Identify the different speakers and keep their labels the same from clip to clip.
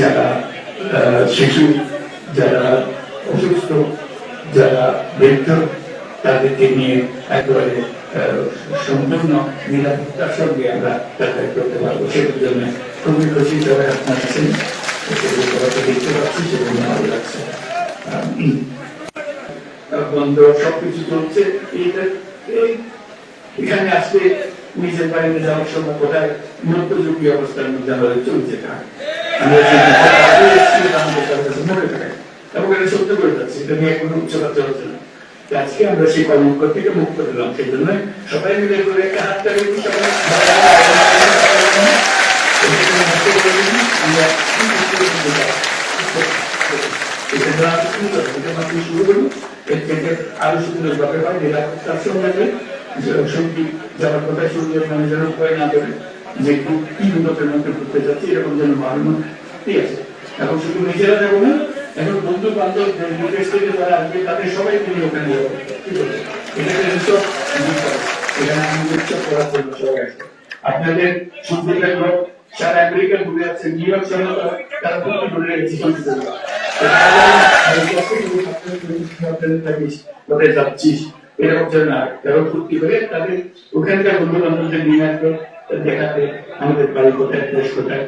Speaker 1: যারা শিশু, যারা অসুস্থ, যারা বৃদ্ধ, তাদেরকে নিয়ে একেবারে সম্পূর্ণ নিরাপত্তার সঙ্গে আমরা যাতায়াত করতে পারব। সেটার জন্য খুবই খুশি সবাই আপনার আছেন। দেখতে পাচ্ছি, সেগুলো ভালো লাগছে। বন্ধ, সবকিছু চলছে। এখানে আসলে নিজের বাড়িতে যাওয়ার সময় কোথায় অবস্থার মধ্যে আমাদের চলছে তার এবং এটা সত্য করে যাচ্ছে এটা নিয়ে কোনো উচ্চতা চলছে না আজকে আমরা সেই কলঙ্ক থেকে মুক্ত পেলাম সেই জন্য সবাই মিলে করে একটা হাত তালি দিই, সবাই আমরা এটা দ্বারা আরও সুন্দর এটা মাত্র শুরু করুন এর থেকে আরও সুন্দর ব্যাপার হয় নিরাপত্তার সঙ্গে যে যাওয়ার কথা সুন্দর মানে যেন উপায় না করে যে খুব কি উন্নতের মধ্যে ঘুরতে যাচ্ছি, এরকম যেন ভাবনা ঠিক আছে এখন শুধু নিজেরা যাব না, এখন বন্ধু বান্ধব বিদেশ থেকে যারা আসবে, তাদের সবাই তিনি ওখানে যাব। এরকম যেন ওখানকার বন্ধু বান্ধবদের নিয়ে আসবে দেখাতে আমাদের বাড়ি কোথায় কোথায়।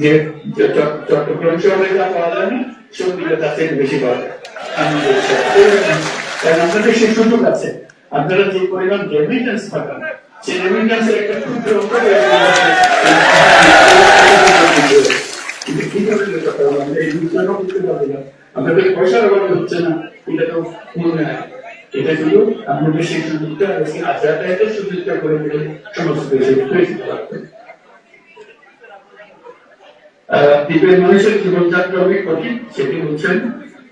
Speaker 1: যে চট্টগ্রাম শহরে যা পাওয়া যায় না তার থেকে বেশি পাওয়া যায়। আপনাদের সুযোগ আছে। আপনারা যে পরিমাণ রেমিটেন্স পাঠান, সেই একটা আপনাদের পয়সার অভাব হচ্ছে না। এটা তো মনে হয়। এটা শুধু আপনাদের সেই সুযোগটা আর যাতায়াতের সুযোগটা করে দিলে সমস্ত দেশে দ্বীপের মানুষের জীবনযাত্রা অনেক কঠিন, সেটি বলছেন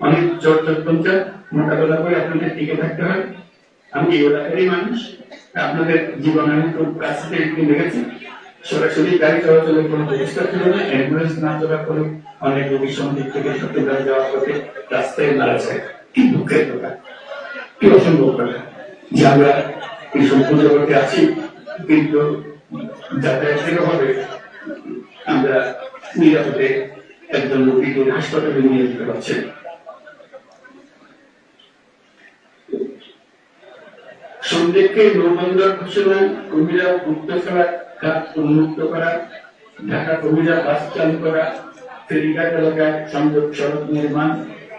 Speaker 1: অনেক জোর জটপঞ্চা মোকাবেলা করে আপনাদের টিকে থাকতে হয়। আমি এই এলাকারই মানুষ। আপনাদের জীবন আমি খুব কাছ একটু দেখেছি। সরাসরি গাড়ি চলাচলের কোনো ব্যবস্থা ছিল না। অ্যাম্বুলেন্স না চলার ফলে অনেক রোগীর সন্দিক থেকে চট্টগ্রাম যাওয়ার পথে রাস্তায় মারা যায়। কি দুঃখের কথা। কি অসম্ভব কথা যে আমরা জগতে আছি, কিন্তু যাতায়াতের অভাবে আমরা নিরাপদে একজন রোগীকে হাসপাতালে নিয়ে যেতে পারছি। সন্দেহকে নৌবন্দর ঘোষণা, কবিরা মুক্ত করা ঘাট উন্মুক্ত করা, ঢাকা কবিরা বাস চালু করা, ফেরিঘাট এলাকায় সংযোগ সড়ক নির্মাণ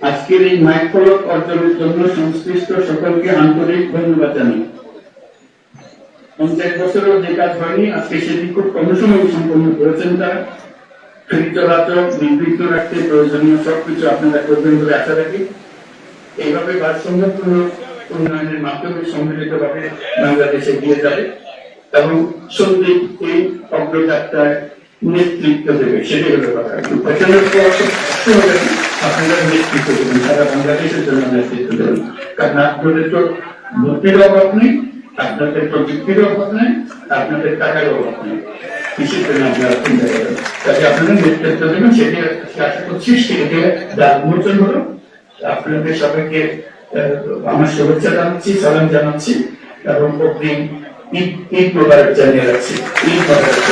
Speaker 1: আজকের এই মাইফলক অর্জনের জন্য সংশ্লিষ্ট সকলকে আন্তরিক ধন্যবাদ জানাই। পঞ্চাশ বছরেও যে কাজ হয়নি, আজকে সেটি খুব কম সময় সম্পন্ন করেছেন তারা। ফেরি চলাচল নির্বিঘ্ন রাখতে প্রয়োজনীয় সবকিছু আপনারা করবেন বলে আশা রাখি। এইভাবে ভারসাম্যপূর্ণ উন্নয়নের মাধ্যমে সম্মিলিতভাবে বাংলাদেশে এগিয়ে যাবে এবং সন্দীপ এই অগ্রযাত্রায় নেতৃত্ব দেবে, সেটাই হলো কথা। আপনারা নেতৃত্ব দেবেন সারা বাংলাদেশের জন্য নেতৃত্ব দেবেন কারণ আপনাদের তো বুদ্ধির অভাব নেই আপনাদের প্রযুক্তির অভাব নেই আপনাদের টাকার অভাব নেই কৃষির জন্য চিন্তা করেন কাজে আপনারা নেতৃত্ব দেবেন সেটি আশা করছি সেটি দ্বার উন্মোচন হলো আপনাদের সবাইকে আমার শুভেচ্ছা জানাচ্ছি সালাম জানাচ্ছি এবং অগ্রিম ঈদ ঈদ মোবারক জানিয়ে রাখছি ঈদ মোবারক।